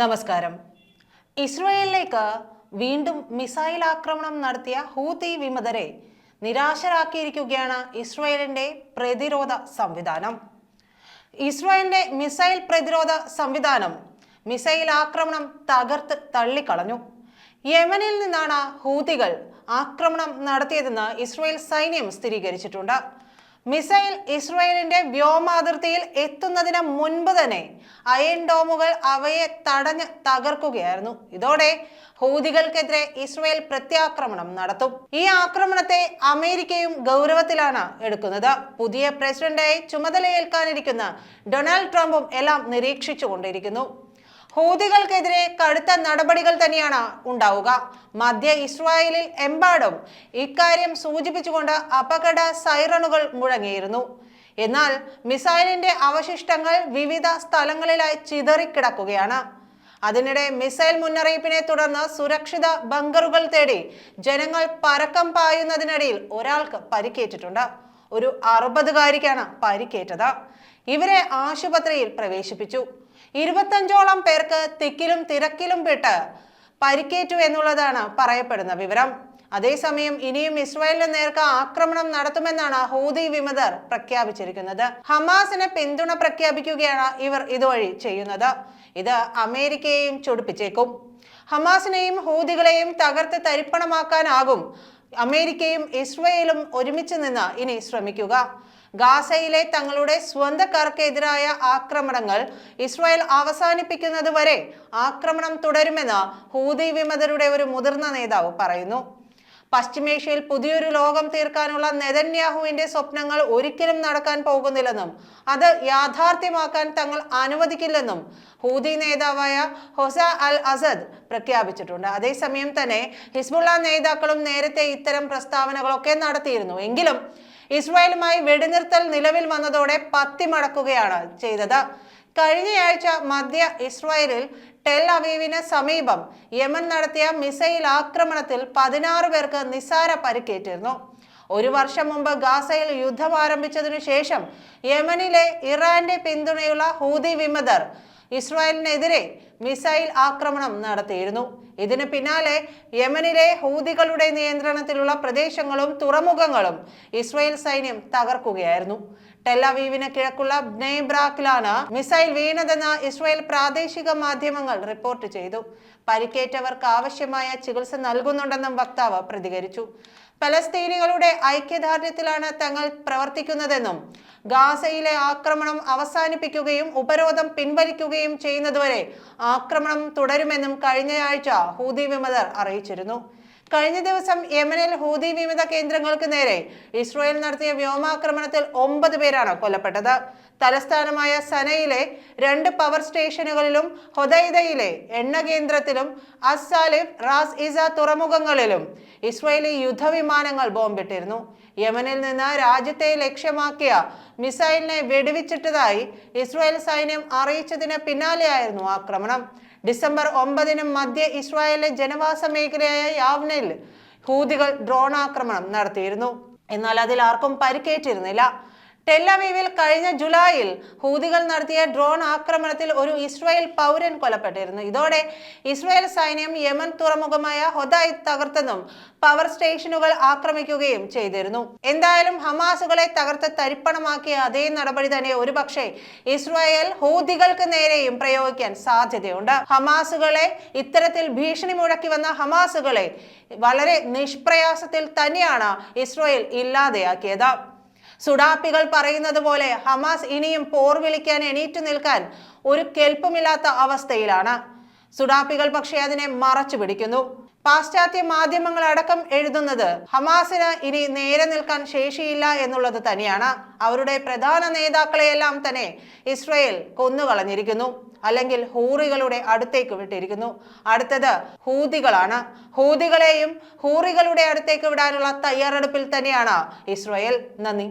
നമസ്കാരം. ഇസ്രയേലിലേക്ക് വീണ്ടും മിസൈൽ ആക്രമണം നടത്തിയ ഹൂതി വിമതരെ നിരാശരാക്കിയിരിക്കുകയാണ് ഇസ്രയേലിന്റെ പ്രതിരോധ സംവിധാനം. ഇസ്രയേലിന്റെ മിസൈൽ പ്രതിരോധ സംവിധാനം മിസൈൽ ആക്രമണം തകർത്ത് തള്ളിക്കളഞ്ഞു. യമനിൽ നിന്നാണ് ഹൂതികൾ ആക്രമണം നടത്തിയതെന്ന് ഇസ്രയേൽ സൈന്യം സ്ഥിരീകരിച്ചിട്ടുണ്ട്. മിസൈൽ ഇസ്രയേലിന്റെ വ്യോമാതിർത്തിയിൽ എത്തുന്നതിന് മുൻപ് തന്നെ അയൺ ഡോമുകൾ അവയെ തടഞ്ഞ് തകർക്കുകയായിരുന്നു. ഇതോടെ ഹൂതികൾക്കെതിരെ ഇസ്രയേൽ പ്രത്യാക്രമണം നടത്തും. ഈ ആക്രമണത്തെ അമേരിക്കയും ഗൗരവത്തിലാണ് എടുക്കുന്നത്. പുതിയ പ്രസിഡന്റായി ചുമതലയേൽക്കാനിരിക്കുന്ന ഡൊണാൾഡ് ട്രംപും എല്ലാം നിരീക്ഷിച്ചുകൊണ്ടിരിക്കുന്നു. ഹൂതികൾക്കെതിരെ കടുത്ത നടപടികൾ തന്നെയാണ് ഉണ്ടാവുക. മധ്യ ഇസ്രായേലിൽ എമ്പാടും ഇക്കാര്യം സൂചിപ്പിച്ചുകൊണ്ട് അപകട സൈറണുകൾ മുഴങ്ങിയിരുന്നു. എന്നാൽ മിസൈലിന്റെ അവശിഷ്ടങ്ങൾ വിവിധ സ്ഥലങ്ങളിലായി ചിതറിക്കിടക്കുകയാണ്. അതിനിടെ മിസൈൽ മുന്നറിയിപ്പിനെ തുടർന്ന് സുരക്ഷിത ബങ്കറുകൾ തേടി ജനങ്ങൾ പരക്കം പായുന്നതിനിടയിൽ ഒരാൾക്ക് പരിക്കേറ്റിട്ടുണ്ട്. ഒരു അറുപതുകാരിക്കാണ് പരിക്കേറ്റത്. ഇവരെ ആശുപത്രിയിൽ പ്രവേശിപ്പിച്ചു. ഇരുപത്തഞ്ചോളം പേർക്ക് തിക്കിലും തിരക്കിലും പെട്ട് പരിക്കേറ്റു എന്നുള്ളതാണ് പറയപ്പെടുന്ന വിവരം. അതേസമയം ഇനിയും ഇസ്രായേലിന് നേർക്ക് ആക്രമണം നടത്തുമെന്നാണ് ഹൂതി വിമതർ പ്രഖ്യാപിച്ചിരിക്കുന്നത്. ഹമാസിന് പിന്തുണ പ്രഖ്യാപിക്കുകയാണ് ഇവർ ഇതുവഴി ചെയ്യുന്നത്. ഇത് അമേരിക്കയെയും ചൊടിപ്പിച്ചേക്കും. ഹമാസിനെയും ഹൂദികളെയും തകർത്ത് തരിപ്പണമാക്കാനാകും അമേരിക്കയും ഇസ്രയേലും ഒരുമിച്ച് നിന്ന് ഇനി ശ്രമിക്കുക. ഗാസയിലെ തങ്ങളുടെ സ്വന്തക്കാർക്കെതിരായ ആക്രമണങ്ങൾ ഇസ്രായേൽ അവസാനിപ്പിക്കുന്നതുവരെ ആക്രമണം തുടരുമെന്ന് ഹൂതി വിമതരുടെ ഒരു മുതിർന്ന നേതാവ് പറയുന്നു. പശ്ചിമേഷ്യയിൽ പുതിയൊരു ലോകം തീർക്കാനുള്ള നെതന്യാഹുവിന്റെ സ്വപ്നങ്ങൾ ഒരിക്കലും നടക്കാൻ പോകുന്നില്ലെന്നും അത് യാഥാർത്ഥ്യമാക്കാൻ തങ്ങൾ അനുവദിക്കില്ലെന്നും ഹൂതി നേതാവായ ഹൊസ അൽ അസദ് പ്രഖ്യാപിച്ചിട്ടുണ്ട്. അതേസമയം തന്നെ ഹിസ്ബുള്ള നേതാക്കളും നേരത്തെ ഇത്തരം പ്രസ്താവനകളൊക്കെ നടത്തിയിരുന്നു. എങ്കിലും ഇസ്രായേലുമായി വെടിനിർത്തൽ നിലവിൽ വന്നതോടെ പത്തിമടക്കുകയാണ് ചെയ്തത്. കഴിഞ്ഞയാഴ്ച മധ്യ ഇസ്രായേലിൽ ടെൽ അവീവിന് സമീപം യമൻ നടത്തിയ മിസൈൽ ആക്രമണത്തിൽ പതിനാറ് പേർക്ക് നിസാര പരിക്കേറ്റിരുന്നു. ഒരു വർഷം മുമ്പ് ഗാസയിൽ യുദ്ധം ആരംഭിച്ചതിനു ശേഷം യമനിലെ ഇറാന്റെ പിന്തുണയുള്ള ഹൂതി വിമതർ ഇസ്രായേലിനെതിരെ മിസൈൽ ആക്രമണം നടത്തിയിരുന്നു. ഇതിന് പിന്നാലെ യമനിലെ ഹൂതികളുടെ നിയന്ത്രണത്തിലുള്ള പ്രദേശങ്ങളും തുറമുഖങ്ങളും ഇസ്രായേൽ സൈന്യം തകർക്കുകയായിരുന്നു. ടെല്ലവീവിന് കിഴക്കുള്ള ബ്നെയ്ബ്രാക്കിലാണ് മിസൈൽ വീണതെന്ന് ഇസ്രായേൽ പ്രാദേശിക മാധ്യമങ്ങൾ റിപ്പോർട്ട് ചെയ്തു. പരിക്കേറ്റവർക്ക് ആവശ്യമായ ചികിത്സ നൽകുന്നുണ്ടെന്നും വക്താവ് പ്രതികരിച്ചു. പലസ്തീനികളുടെ ഐക്യദാർഢ്യത്തിലാണ് തങ്ങൾ പ്രവർത്തിക്കുന്നതെന്നും ഗാസയിലെ ആക്രമണം അവസാനിപ്പിക്കുകയും ഉപരോധം പിൻവലിക്കുകയും ചെയ്യുന്നതുവരെ ആക്രമണം തുടരുമെന്നും കഴിഞ്ഞയാഴ്ച ഹൂതി വിമതർ അറിയിച്ചിരുന്നു. കഴിഞ്ഞ ദിവസം യമനിൽ ഹൂതി വിമത കേന്ദ്രങ്ങൾക്ക് നേരെ ഇസ്രായേൽ നടത്തിയ വ്യോമാക്രമണത്തിൽ ഒമ്പത് പേരാണ് കൊല്ലപ്പെട്ടത്. തലസ്ഥാനമായ സനയിലെ രണ്ട് പവർ സ്റ്റേഷനുകളിലും ഹൊദൈദയിലെ എണ്ണ കേന്ദ്രത്തിലും അസാലിഫ് റാസ് ഇസ തുറമുഖങ്ങളിലും ഇസ്രായേലി യുദ്ധവിമാനങ്ങൾ ബോംബിട്ടിരുന്നു. യമനിൽ നിന്ന് രാജ്യത്തെ ലക്ഷ്യമാക്കിയ മിസൈലിനെ വെടിവെച്ചിട്ടതായി ഇസ്രായേൽ സൈന്യം അറിയിച്ചതിന് പിന്നാലെയായിരുന്നു ആക്രമണം. ഡിസംബർ ഒമ്പതിന് മധ്യ ഇസ്രായേലിലെ ജനവാസ മേഖലയായ യാവ്നയിൽ ഹൂതികൾ ഡ്രോൺ ആക്രമണം നടത്തിയിരുന്നു. എന്നാൽ അതിൽ ആർക്കും പരിക്കേറ്റിരുന്നില്ല. ടെല്ലവീവിൽ കഴിഞ്ഞ ജൂലൈയിൽ ഹൂതികൾ നടത്തിയ ഡ്രോൺ ആക്രമണത്തിൽ ഒരു ഇസ്രായേൽ പൗരൻ കൊല്ലപ്പെട്ടിരുന്നു. ഇതോടെ ഇസ്രായേൽ സൈന്യം യമൻ തുറമുഖമായ ഹൊദായി തകർത്തെന്നും പവർ സ്റ്റേഷനുകൾ ആക്രമിക്കുകയും ചെയ്തിരുന്നു. എന്തായാലും ഹമാസുകളെ തകർത്ത് തരിപ്പണമാക്കിയ അതേ നടപടി തന്നെ ഒരുപക്ഷെ ഇസ്രായേൽ ഹൂതികൾക്ക് നേരെയും പ്രയോഗിക്കാൻ സാധ്യതയുണ്ട്. ഹമാസുകളെ ഇത്തരത്തിൽ ഭീഷണി മുഴക്കി വന്ന ഹമാസുകളെ വളരെ നിഷ്പ്രയാസത്തിൽ തന്നെയാണ് ഇസ്രായേൽ ഇല്ലാതെയാക്കിയത്. സുഡാപ്പികൾ പറയുന്നത് പോലെ ഹമാസ് ഇനിയും പോർ വിളിക്കാൻ എണീറ്റു നിൽക്കാൻ ഒരു കെൽപ്പുമില്ലാത്ത അവസ്ഥയിലാണ്. സുഡാപ്പികൾ പക്ഷേ അതിനെ മറച്ചു പിടിക്കുന്നു. പാശ്ചാത്യ മാധ്യമങ്ങൾ അടക്കം എഴുതുന്നത് ഹമാസിന് ഇനി നേരെ നിൽക്കാൻ ശേഷിയില്ല എന്നുള്ളത് തന്നെയാണ്. അവരുടെ പ്രധാന നേതാക്കളെയെല്ലാം തന്നെ ഇസ്രയേൽ കൊന്നുകളഞ്ഞിരിക്കുന്നു. അല്ലെങ്കിൽ ഹൂറികളുടെ അടുത്തേക്ക് വിട്ടിരിക്കുന്നു. അടുത്തത് ഹൂതികളാണ്. ഹൂതികളെയും ഹൂറികളുടെ അടുത്തേക്ക് വിടാനുള്ള തയ്യാറെടുപ്പിൽ തന്നെയാണ് ഇസ്രയേൽ. നന്ദി.